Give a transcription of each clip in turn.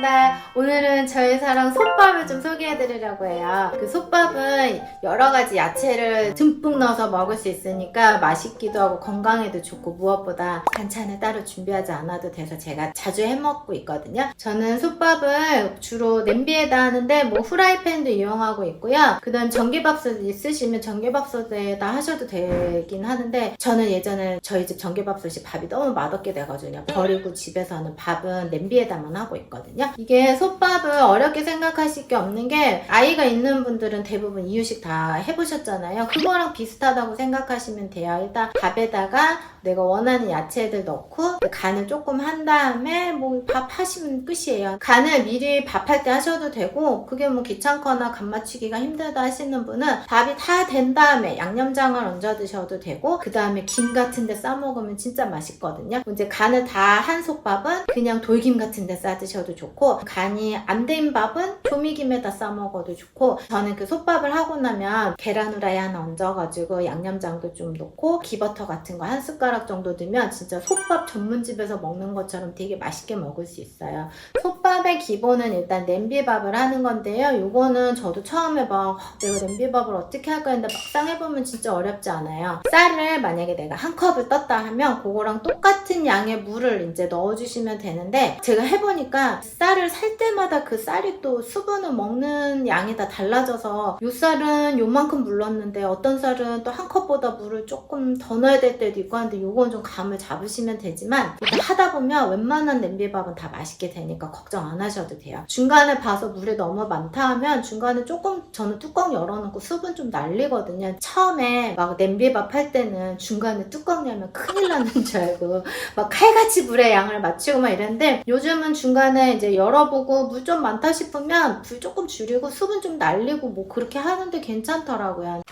반갑습니다. 오늘은 저희 사랑 솥밥을 좀 소개해드리려고 해요. 그 솥밥은 여러 가지 야채를 듬뿍 넣어서 먹을 수 있으니까 맛있기도 하고 건강에도 좋고 무엇보다 반찬을 따로 준비하지 않아도 돼서 제가 자주 해먹고 있거든요. 저는 솥밥을 주로 냄비에다 하는데 뭐 후라이팬도 이용하고 있고요. 그 다음 전기밥솥 있으시면 전기밥솥에다 하셔도 되긴 하는데 저는 예전에 저희 집 전기밥솥이 밥이 너무 맛없게 돼가지고 버리고 집에서 하는 밥은 냄비에다만 하고 있거든요. 이게 솥밥을 어렵게 생각하실 게 없는 게 아이가 있는 분들은 대부분 이유식 다 해보셨잖아요. 그거랑 비슷하다고 생각하시면 돼요. 일단 밥에다가 내가 원하는 야채들 넣고 간을 조금 한 다음에 뭐 밥 하시면 끝이에요. 간을 미리 밥할 때 하셔도 되고 그게 뭐 귀찮거나 간 맞추기가 힘들다 하시는 분은 밥이 다 된 다음에 양념장을 얹어 드셔도 되고 그 다음에 김 같은 데 싸 먹으면 진짜 맛있거든요. 이제 간을 다 한 솥밥은 그냥 돌김 같은 데 싸 드셔도 좋고 간이 안 된 밥은 조미김에다 싸 먹어도 좋고 저는 그 솥밥을 하고 나면 계란 후라이 하나 얹어가지고 양념장도 좀 넣고 기버터 같은 거 한 숟가락 정도 넣으면 진짜 솥밥 전문집에서 먹는 것처럼 되게 맛있게 먹을 수 있어요. 솥밥의 기본은 일단 냄비밥을 하는 건데요. 요거는 저도 처음에 막 "아, 내가 냄비밥을 어떻게 할까 했는데 막상 해보면 진짜 어렵지 않아요. 쌀을 만약에 내가 한 컵을 떴다 하면 그거랑 똑같은 양의 물을 이제 넣어주시면 되는데 제가 해보니까 쌀을 살 때마다 그 쌀이 또 수분을 먹는 양이 다 달라져서 요 쌀은 요만큼 물 넣었는데 어떤 쌀은 또 한 컵보다 물을 조금 더 넣어야 될 때도 있고 하는데 요건 좀 감을 잡으시면 되지만 하다 보면 웬만한 냄비밥은 다 맛있게 되니까 걱정 안 하셔도 돼요. 중간에 봐서 물이 너무 많다 하면 중간에 조금 저는 뚜껑 열어놓고 수분 좀 날리거든요. 처음에 막 냄비밥 할 때는 중간에 뚜껑 열면 큰일 나는 줄 알고 막 칼같이 물의 양을 맞추고 막 이랬는데 요즘은 중간에 이제 열어보고 물 좀 많다 싶으면 불 조금 줄이고 수분 좀 날리고 뭐 그렇게 하는데 괜찮더라고요.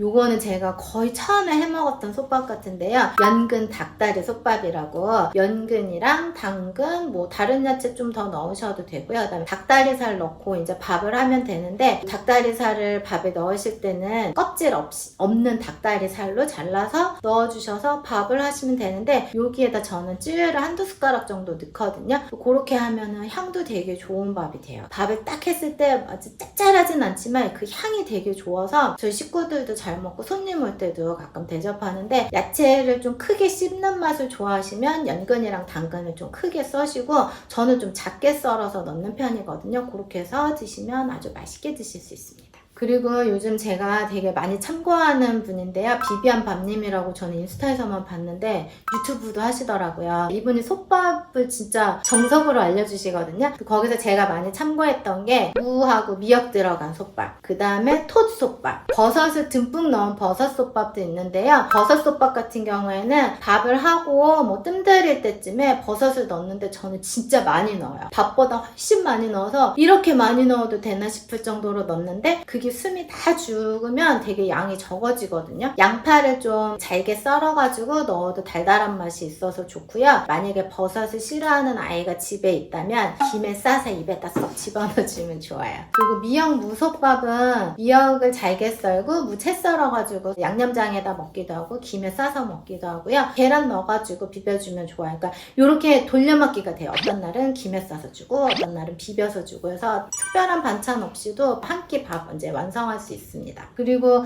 요거는 제가 거의 처음에 해먹었던 솥밥 같은데요. 연근 닭다리 솥밥이라고 연근이랑 당근 뭐 다른 야채 좀 더 넣으셔도 되고요. 그다음에 닭다리살 넣고 이제 밥을 하면 되는데 닭다리살을 밥에 넣으실 때는 껍질 없이, 없는 닭다리살로 잘라서 넣어주셔서 밥을 하시면 되는데 여기에다 저는 찌유를 한두 숟가락 정도 넣거든요. 그렇게 하면은 향도 되게 좋은 밥이 돼요. 밥을 딱 했을 때 아주 짭짤하진 않지만 그 향이 되게 좋아서 저희 식구들도 잘 먹고 손님 올 때도 가끔 대접하는데 야채를 좀 크게 씹는 맛을 좋아하시면 연근이랑 당근을 좀 크게 써시고 저는 좀 작게 썰어서 넣는 편이거든요. 그렇게 해서 드시면 아주 맛있게 드실 수 있습니다. 그리고 요즘 제가 되게 많이 참고하는 분인데요. 비비안 밥님이라고 저는 인스타에서만 봤는데 유튜브도 하시더라고요. 이분이 솥밥을 진짜 정석으로 알려주시거든요. 거기서 제가 많이 참고했던 게 무하고 미역 들어간 솥밥. 그 다음에 톳 솥밥. 버섯을 듬뿍 넣은 버섯 솥밥도 있는데요. 버섯 솥밥 같은 경우에는 밥을 하고 뭐 뜸들일 때쯤에 버섯을 넣는데 저는 진짜 많이 넣어요. 밥보다 훨씬 많이 넣어서 이렇게 많이 넣어도 되나 싶을 정도로 넣는데 그게 숨이 다 죽으면 되게 양이 적어지거든요. 양파를 좀 잘게 썰어가지고 넣어도 달달한 맛이 있어서 좋고요. 만약에 버섯을 싫어하는 아이가 집에 있다면 김에 싸서 입에다 쏙 집어넣어주면 좋아요. 그리고 미역 무솥밥은 미역을 잘게 썰고 무채 썰어가지고 양념장에다 먹기도 하고 김에 싸서 먹기도 하고요. 계란 넣어가지고 비벼주면 좋아요. 그러니까 이렇게 돌려먹기가 돼요. 어떤 날은 김에 싸서 주고 어떤 날은 비벼서 주고 해서 특별한 반찬 없이도 한 끼 밥 이제 완성할 수 있습니다. 그리고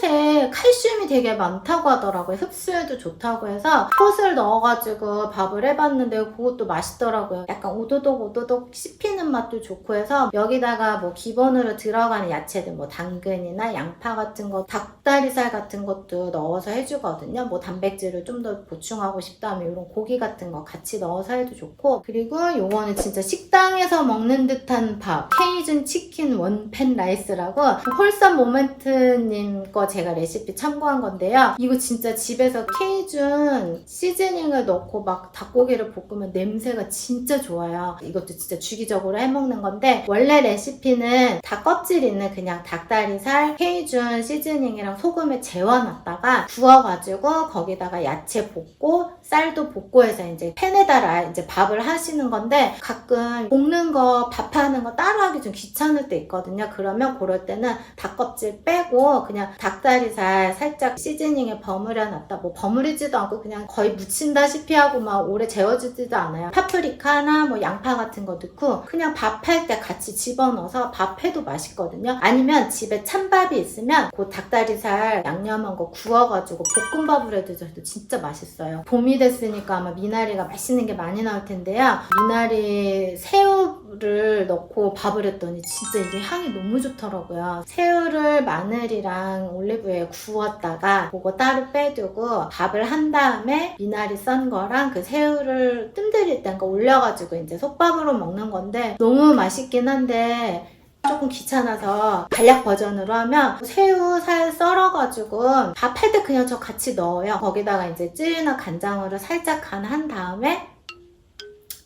톳에 칼슘이 되게 많다고 하더라고요. 흡수에도 좋다고 해서 톳을 넣어가지고 밥을 해봤는데 그것도 맛있더라고요. 약간 오도독 오도독 씹히는 맛도 좋고 해서 여기다가 뭐 기본으로 들어가는 야채들 뭐 당근이나 양파 같은 거 닭다리살 같은 것도 넣어서 해주거든요. 뭐 단백질을 좀 더 보충하고 싶다면 이런 고기 같은 거 같이 넣어서 해도 좋고 그리고 요거는 진짜 식당에서 먹는 듯한 밥 케이준 치킨 원팬 라이스라고 홀쌈 모멘트님 거 제가 레시피 참고한 건데요. 이거 진짜 집에서 케이준 시즈닝을 넣고 막 닭고기를 볶으면 냄새가 진짜 좋아요. 이것도 진짜 주기적으로 해먹는 건데 원래 레시피는 닭 껍질 있는 그냥 닭다리살 케이준 시즈닝이랑 소금에 재워놨다가 구워가지고 거기다가 야채 볶고 쌀도 볶고 해서 이제 팬에다가 이제 밥을 하시는 건데 가끔 볶는 거 밥하는 거 따로 하기 좀 귀찮을 때 있거든요. 그러면 그럴 때는 때는 닭 껍질 빼고 그냥 닭다리살 살짝 시즈닝에 버무려 놨다. 뭐 버무리지도 않고 그냥 거의 무친다시피 하고 막 오래 재워지지도 않아요. 파프리카나 뭐 양파 같은 거 넣고 그냥 밥할 때 같이 집어넣어서 밥해도 맛있거든요. 아니면 집에 찬밥이 있으면 그 닭다리살 양념한 거 구워가지고 볶음밥을 해도 저도 진짜 맛있어요. 봄이 됐으니까 아마 미나리가 맛있는 게 많이 나올 텐데요. 미나리 새우를 넣고 밥을 했더니 진짜 이게 향이 너무 좋더라고요. 새우를 마늘이랑 올리브에 구웠다가 그거 따로 빼두고 밥을 한 다음에 미나리 썬 거랑 그 새우를 뜸들일 때 그러니까 올려가지고 이제 솥밥으로 먹는 건데 너무 맛있긴 한데 조금 귀찮아서 간략 버전으로 하면 새우 살 썰어가지고 밥할 때 그냥 저 같이 넣어요. 거기다가 이제 찌나 간장으로 살짝 간 한 다음에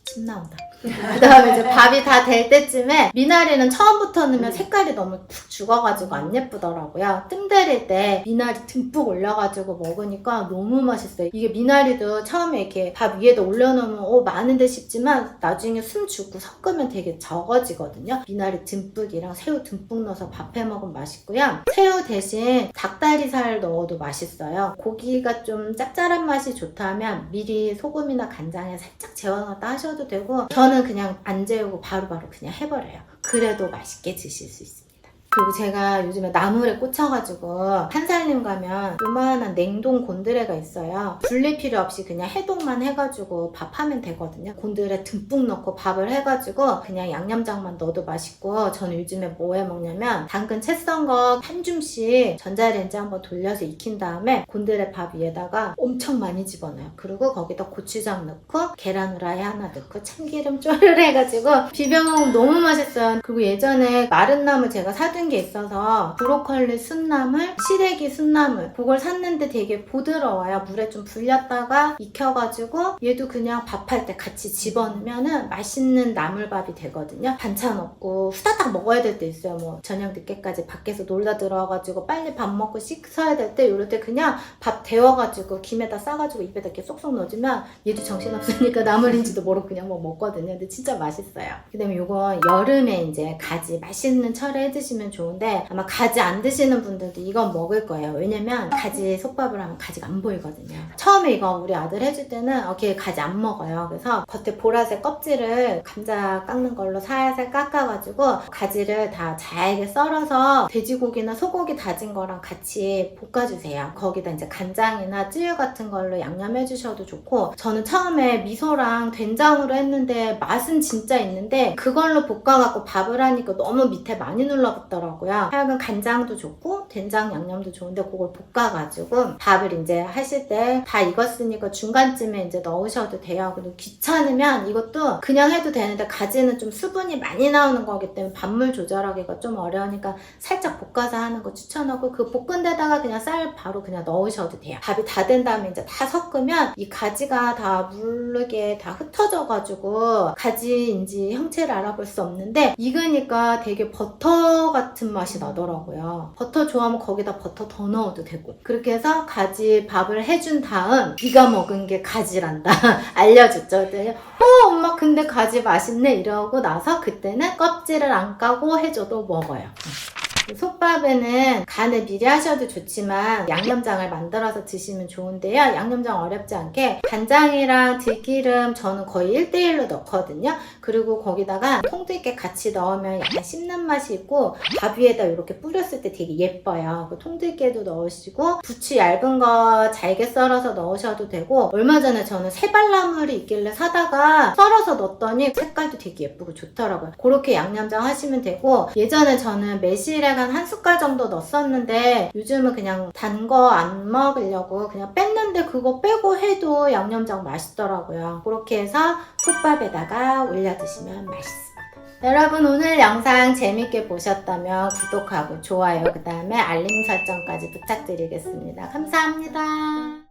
침 나온다. 그 다음에 이제 밥이 다 될 때쯤에 미나리는 처음부터 넣으면 색깔이 너무 푹 죽어가지고 안 예쁘더라고요. 뜸 들일 때 미나리 듬뿍 올려가지고 먹으니까 너무 맛있어요. 이게 미나리도 처음에 이렇게 밥 위에다 올려놓으면 오 많은데 싶지만 나중에 숨 죽고 섞으면 되게 적어지거든요. 미나리 듬뿍이랑 새우 듬뿍 넣어서 밥해 먹으면 맛있고요. 새우 대신 닭다리살 넣어도 맛있어요. 고기가 좀 짭짤한 맛이 좋다면 미리 소금이나 간장에 살짝 재워놨다 하셔도 되고 저는 그냥 안 재우고 바로 바로 그냥 해버려요. 그래도 맛있게 드실 수 있습니다. 그리고 제가 요즘에 나물에 꽂혀가지고 한살림 가면 요만한 냉동 곤드레가 있어요. 불릴 필요 없이 그냥 해동만 해가지고 밥하면 되거든요. 곤드레 듬뿍 넣고 밥을 해가지고 그냥 양념장만 넣어도 맛있고 저는 요즘에 뭐 해 먹냐면 당근 채 썬 거 한 줌씩 전자레인지 한번 돌려서 익힌 다음에 곤드레 밥 위에다가 엄청 많이 집어넣어요. 그리고 거기다 고추장 넣고 계란 후라이 하나 넣고 참기름 쪼르르 해가지고 비벼 먹으면 너무 맛있어요. 그리고 예전에 마른 나물 제가 사둔 게 있어서 브로콜리 순나물, 시래기 순나물 그걸 샀는데 되게 부드러워요. 물에 좀 불렸다가 익혀가지고 얘도 그냥 밥할 때 같이 집어넣으면 맛있는 나물밥이 되거든요. 반찬 없고 후다닥 먹어야 될 때 있어요. 뭐 저녁 늦게까지 밖에서 놀다 들어와가지고 빨리 밥 먹고 씻어야 될 때 이럴 때 그냥 밥 데워가지고 김에다 싸가지고 입에다 이렇게 쏙쏙 넣어주면 얘도 정신없으니까 나물인지도 모르고 그냥 뭐 먹거든요. 근데 진짜 맛있어요. 그 다음에 이거 여름에 이제 가지 맛있는 철에 해 드시면 좋은데 아마 가지 안 드시는 분들도 이건 먹을 거예요. 왜냐면 가지 솥밥을 하면 가지가 안 보이거든요. 처음에 이거 우리 아들 해줄 때는 어, 걔 가지 안 먹어요. 그래서 겉에 보라색 껍질을 감자 깎는 걸로 살살 깎아가지고 가지를 다 잘게 썰어서 돼지고기나 소고기 다진 거랑 같이 볶아주세요. 거기다 이제 간장이나 찌유 같은 걸로 양념해 주셔도 좋고 저는 처음에 미소랑 된장으로 했는데 맛은 진짜 있는데 그걸로 볶아갖고 밥을 하니까 너무 밑에 많이 눌러붙더라고요. 하여간 간장도 좋고 된장 양념도 좋은데 그걸 볶아가지고 밥을 이제 하실 때 다 익었으니까 중간쯤에 이제 넣으셔도 돼요. 근데 귀찮으면 이것도 그냥 해도 되는데 가지는 좀 수분이 많이 나오는 거기 때문에 밥물 조절하기가 좀 어려우니까 살짝 볶아서 하는 거 추천하고 그 볶은 데다가 그냥 쌀 바로 그냥 넣으셔도 돼요. 밥이 다 된 다음에 이제 다 섞으면 이 가지가 다 물르게 다 흩어져가지고 가지인지 형체를 알아볼 수 없는데 익으니까 되게 버터 같은 맛이 나더라고요. 버터 좋아하면 거기다 버터 더 넣어도 되고 그렇게 해서 가지 밥을 해준 다음 네가 먹은 게 가지란다 알려줬죠. 어 엄마 근데 가지 맛있네 이러고 나서 그때는 껍질을 안 까고 해줘도 먹어요. 솥밥에는 간을 미리 하셔도 좋지만 양념장을 만들어서 드시면 좋은데요. 양념장 어렵지 않게 간장이랑 들기름 저는 거의 1대1로 넣거든요. 그리고 거기다가 통들깨 같이 넣으면 약간 씹는 맛이 있고 밥 위에다 이렇게 뿌렸을 때 되게 예뻐요. 그 통들깨도 넣으시고 부추 얇은 거 잘게 썰어서 넣으셔도 되고 얼마 전에 저는 세발나물이 있길래 사다가 썰어서 넣었더니 색깔도 되게 예쁘고 좋더라고요. 그렇게 양념장 하시면 되고 예전에 저는 매실액 한한 숟갈 정도 넣었었는데 요즘은 그냥 단 거 안 먹으려고 그냥 뺐는데 그거 빼고 해도 양념장 맛있더라고요. 그렇게 해서 솥밥에다가 올려 드시면 맛있습니다. 여러분 오늘 영상 재밌게 보셨다면 구독하고 좋아요 그 다음에 알림 설정까지 부탁드리겠습니다. 감사합니다.